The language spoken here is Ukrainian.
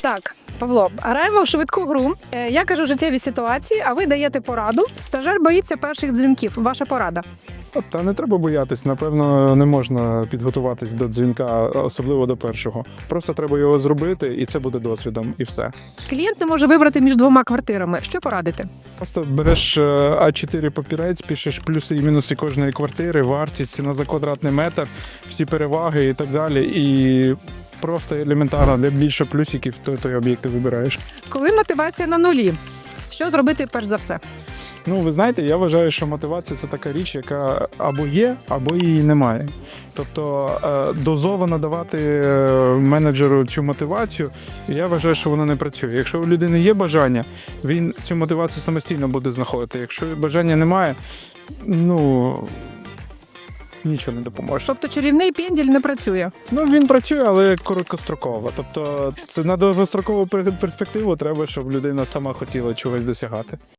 Так, Павло, граємо в швидку гру. Е, Я кажу життєві ситуації, а ви даєте пораду. Стажер боїться перших дзвінків. Ваша порада. Та не треба боятись. Напевно, не можна підготуватись до дзвінка, особливо до першого. Просто треба його зробити, і це буде досвідом, і все. Клієнт не може вибрати між двома квартирами. Що порадити? Просто береш е, А4 папірець, пишеш плюси і мінуси кожної квартири, вартість, ціна за квадратний метр, всі переваги і так далі. І просто елементарно для більше плюсиків той той об'єкт вибираєш. Коли мотивація на нулі. Що зробити перш за все? Ну, ви знаєте, я вважаю, що мотивація це така річ, яка або є, або її немає. Тобто е, дозовано давати е, менеджеру цю мотивацію, я вважаю, що вона не працює. Якщо у людини є бажання, він цю мотивацію самостійно буде знаходити. Якщо бажання немає, ну нічого не допоможе. Тобто чарівний пінділь не працює. Ну він працює, але короткостроково. Тобто, це на довгострокову перспективу треба, щоб людина сама хотіла чогось досягати.